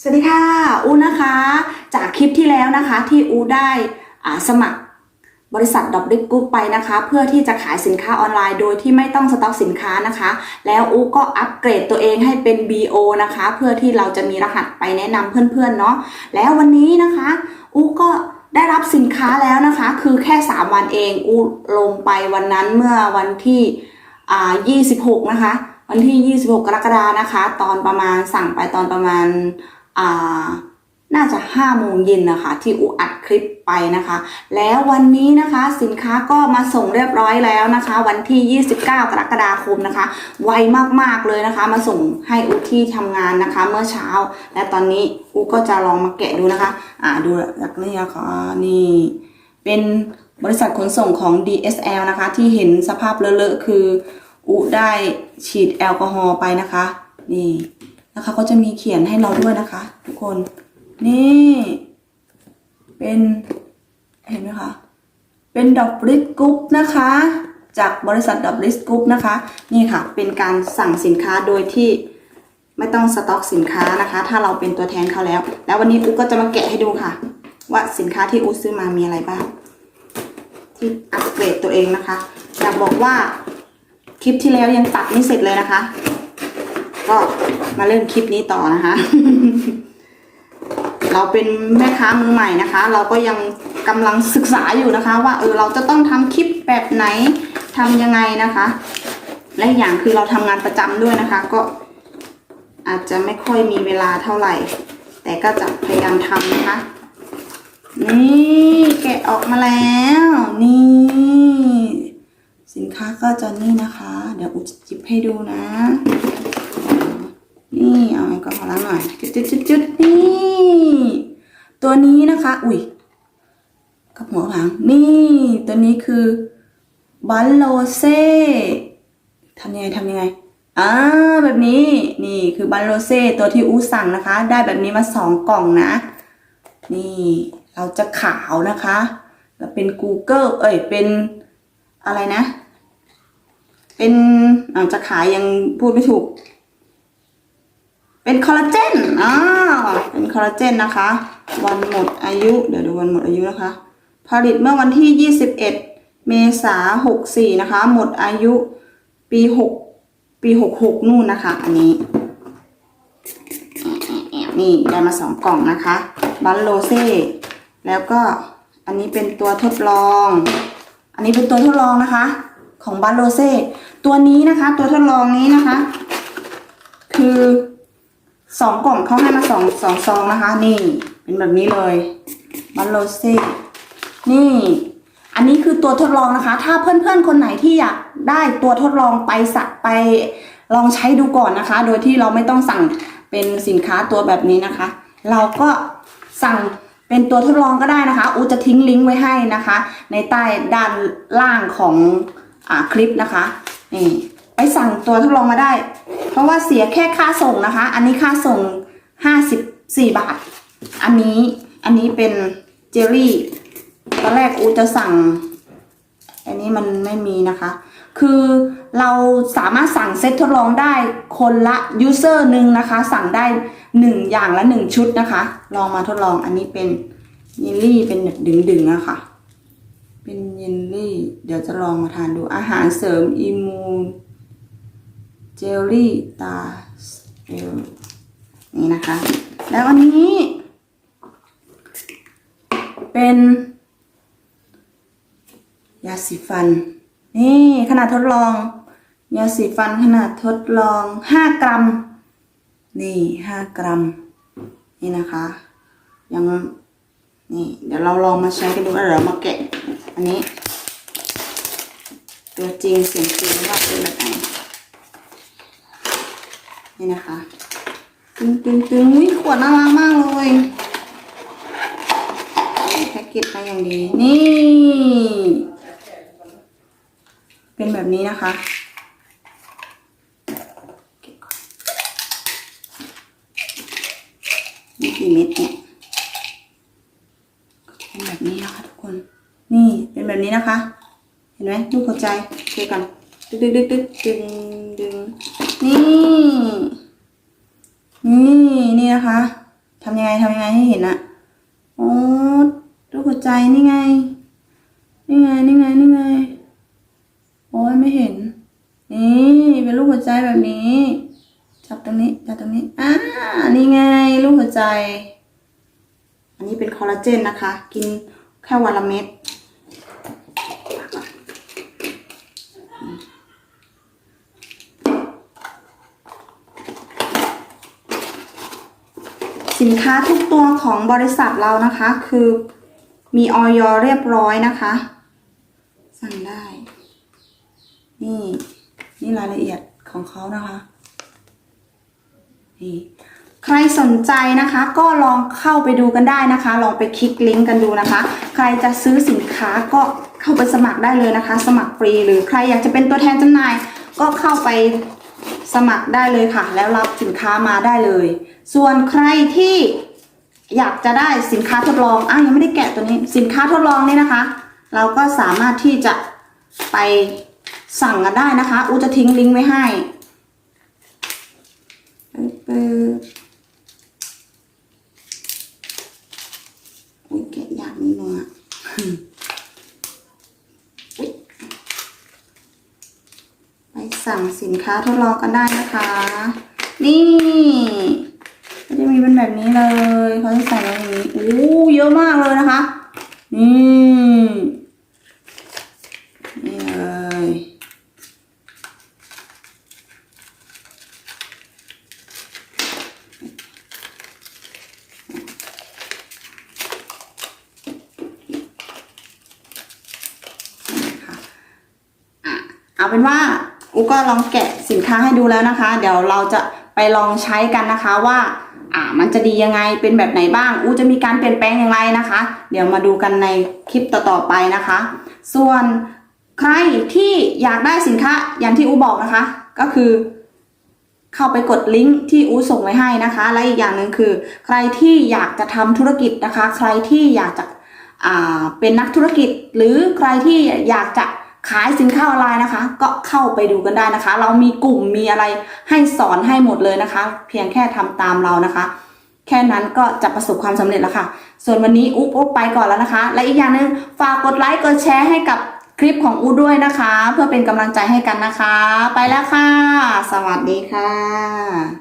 สวัสดีค่ะ อูนะคะ จากคลิปที่แล้วนะคะที่อูได้อ่าสมัครบริษัทดอบดิกรุ๊ปไปนะคะ เพื่อที่จะขายสินค้าออนไลน์โดยที่ไม่ต้องสต็อกสินค้านะคะ แล้วอูก็อัปเกรดตัวเองให้เป็น BO นะคะ เพื่อที่เราจะมีรหัสไปแนะนำเพื่อนๆเนาะแล้ววันนี้นะคะ อูก็ได้รับสินค้าแล้วนะคะ คือแค่ 3 วันเองอูลงไปวันนั้นเมื่อวันที่อ่า26 นะคะ วันที่ 26 กรกฎานะคะ ตอนประมาณสั่งไปตอนประมาณ น่าจะ5โมงเย็นนะคะ ที่อูอัดคลิปไปนะคะ แล้ววันนี้นะคะสินค้าก็มาส่งเรียบร้อยแล้วนะคะ วันที่ 29 กรกฎาคมนะคะ ไวมากๆเลยนะคะ มาส่งให้อูที่ทำงานนะคะ เมื่อเช้า และตอนนี้อูก็จะลองมาแกะดูนะคะ อ่าดูจากนี้นะคะนี่เป็นบริษัทขนส่งของ DSL นะคะ ที่เห็นสภาพเลอะๆคืออุได้ฉีดแอลกอฮอล์ไปนะคะ นี่ นะคะก็จะมีเขียนให้เราด้วยนะคะ ทุกคน นี่ เป็นเห็นไหมคะ เป็นดอกริสกรุ๊ปนะคะ จากบริษัทดอกริสกรุ๊ปนะคะ นี่ค่ะ เป็นการสั่งสินค้าโดยที่ไม่ต้องสต็อกสินค้านะคะ ถ้าเราเป็นตัวแทนเขาแล้ว แล้ววันนี้อูก็จะมาแกะให้ดูค่ะ ว่าสินค้าที่อูซื้อมามีอะไรบ้าง ที่อัปเกรดตัวเองนะคะ อยากบอกว่าคลิปที่แล้วยังตัดไม่เสร็จเลยนะคะ ก็มาเริ่มคลิปนี้ต่อนะคะ เราเป็นแม่ค้ามือใหม่นะคะ เราก็ยังกำลังศึกษาอยู่นะคะ ว่าเออเราจะต้องทำคลิปแบบไหนทำยังไงนะคะ และอย่างคือเราทำงานประจำด้วยนะคะ ก็อาจจะไม่ค่อยมีเวลาเท่าไหร่ แต่ก็จะพยายามทำนะคะ นี่แกะออกมาแล้ว นี่ สินค้าก็จะนี่นะคะ เดี๋ยวอุจิบให้ดูนะ เอาแอลกอฮอล์ล้างหน่อยจุดจุดจุดจุดนี่ ตัวนี้นะคะ อุ้ยกับหัวหางนี่ ตัวนี้คือบัลโลเซ่ทำยังไงทำยังไงอ่าแบบนี้นี่คือบัลโลเซ่ตัวที่อูสั่งนะคะ ได้แบบนี้มาสองกล่องนะ นี่เราจะขาวนะคะแล้วเป็น Google เอ้ยเป็นอะไรนะ เป็นอาจจะขายยังพูดไม่ถูก เป็นคอลลาเจนอ่าเป็นคอลลาเจนนะคะ วันหมดอายุ เดี๋ยวดูวันหมดอายุนะคะ ผลิตเมื่อวันที่ 21 เมษาหกสี่นะคะ หมดอายุปีหกปีหกหกนู่นนะคะ อันนี้นี่ได้มาสองกล่องนะคะ บัลโลเซ่แล้วก็อันนี้เป็นตัวทดลอง อันนี้เป็นตัวทดลองนะคะ ของบัลโลเซ่ตัวนี้นะคะ ตัวทดลองนี้นะคะ คือ สองกล่องเขาให้มาสองสองซองนะคะ นี่ เป็นแบบนี้เลยบัลโลเซ่นี่ อันนี้คือตัวทดลองนะคะ ถ้าเพื่อนๆคนไหนที่อยากได้ตัวทดลองไปสักไปลองใช้ดูก่อนนะคะ โดยที่เราไม่ต้องสั่งเป็นสินค้าตัวแบบนี้นะคะ เราก็สั่งเป็นตัวทดลองก็ได้นะคะ อูจะทิ้งลิงก์ไว้ให้นะคะ ในใต้ด้านล่างของอคลิปนะคะ นี่ ไปสั่งตัวทดลองมาได้ เพราะว่าเสียแค่ค่าส่งนะคะ อันนี้ค่าส่ง54บสี่บาท อันนี้อันนี้เป็นเจลลี่ตอนแรกอูจะสั่ง อันนี้มันไม่มีนะคะ คือเราสามารถสั่งเซตทดลองได้คนละยูเซอร์หนึ่งนะคะ สั่งได้หนึ่งอย่างละหนึ่งชุดนะคะ ลองมาทดลองอันนี้เป็นเยลลี่เป็นแบบดึงๆอะค่ะ เป็นเยลลี่ เดี๋ยวจะลองมาทานดูอาหารเสริมอิมูน จลลี่ตาเอลนี่นะคะ แล้วอันนี้ เป็น ยาสีฟัน นี่ขนาดทดลอง ยาสีฟันขนาดทดลองห้ากรัม นี่ห้ากรัม นี่นะคะ ยังนี่เดี๋ยวเราลองมาใช้กันดูแล้วเดี๋ยวมาแกะ อันนี้ ตัวจริงเสียงจริงว่าเป็นแบบไหน นี่นะคะตึงตึงตึงวิขวดน่ารักมากเลยแพ็กเกจมาอย่างดี นี่ เป็นแบบนี้นะคะนี่กี่เม็ดเนี่ยเป็นแบบนี้นะคะทุกคน นี่เป็นแบบนี้นะคะ เห็นไหมรูปหัวใจเช็คกันดึกดึกดึกดึกดึงดึง นี่ นี่นี่นะคะทำยังไงทำยังไงให้เห็นอะโอ้รูปหัวใจนี่ไง นี่ไงนี่ไงนี่ไง โอ้ยไม่เห็น นี่เป็นรูปหัวใจแบบนี้ จับตรงนี้จับตรงนี้อ่านี่ไงรูปหัวใจ อันนี้เป็นคอลลาเจนนะคะ กินแค่วันละเม็ด สินค้าทุกตัวของบริษัทเรานะคะ คือมีออยเรียบร้อยนะคะ สั่งได้ นี่ นี่รายละเอียดของเขานะคะนี่ใครสนใจนะคะ ก็ลองเข้าไปดูกันได้นะคะ ลองไปคลิกลิงก์กันดูนะคะ ใครจะซื้อสินค้าก็เข้าไปสมัครได้เลยนะคะ สมัครฟรีหรือใครอยากจะเป็นตัวแทนจำหน่ายก็เข้าไป สมัครได้เลยค่ะ แล้วรับสินค้ามาได้เลย ส่วนใครที่อยากจะได้สินค้าทดลองอะยังไม่ได้แกะตัวนี้ สินค้าทดลองนี่นะคะ เราก็สามารถที่จะไปสั่งกันได้นะคะ อูจะทิ้งลิงก์ไว้ให้ปึ๊บปึ๊บอุ้ยแกะยากนิดนึงอะ อุ๊ยไป สั่งสินค้าทดลองกันได้นะคะ นี่ก็จะมีเป็นแบบนี้เลยเขาจะใส่ไว้อย่างนี้โอ้เยอะมากเลยนะคะ นี่นี่เลยค่ค่ะเอาเป็นว่า อูก็ลองแกะสินค้าให้ดูแล้วนะคะ เดี๋ยวเราจะไปลองใช้กันนะคะว่าอ่ามันจะดียังไงเป็นแบบไหนบ้างอูจะมีการเปลี่ยนแปลงอย่างไรนะคะ เดี๋ยวมาดูกันในคลิปต่อๆไปนะคะ ส่วนใครที่อยากได้สินค้าอย่างที่อูบอกนะคะ ก็คือ เข้าไปกดลิงก์ที่อูส่งไว้ให้นะคะ และอีกอย่างหนึ่งคือ ใครที่อยากจะทำธุรกิจนะคะ ใครที่อยากจะอ่าเป็นนักธุรกิจ หรือใครที่อยากจะ ขายสินค้าออนไลน์นะคะ ก็เข้าไปดูกันได้นะคะ เรามีกลุ่มมีอะไรให้สอนให้หมดเลยนะคะ เพียงแค่ทำตามเรานะคะ แค่นั้นก็จะประสบความสำเร็จแล้วค่ะ ส่วนวันนี้อุ๊บอุ๊บไปก่อนแล้วนะคะ และอีกอย่างหนึ่งฝากกดไลค์กดแชร์ให้กับคลิปของอูด้วยนะคะ เพื่อเป็นกำลังใจให้กันนะคะ ไปแล้วค่ะ สวัสดีค่ะ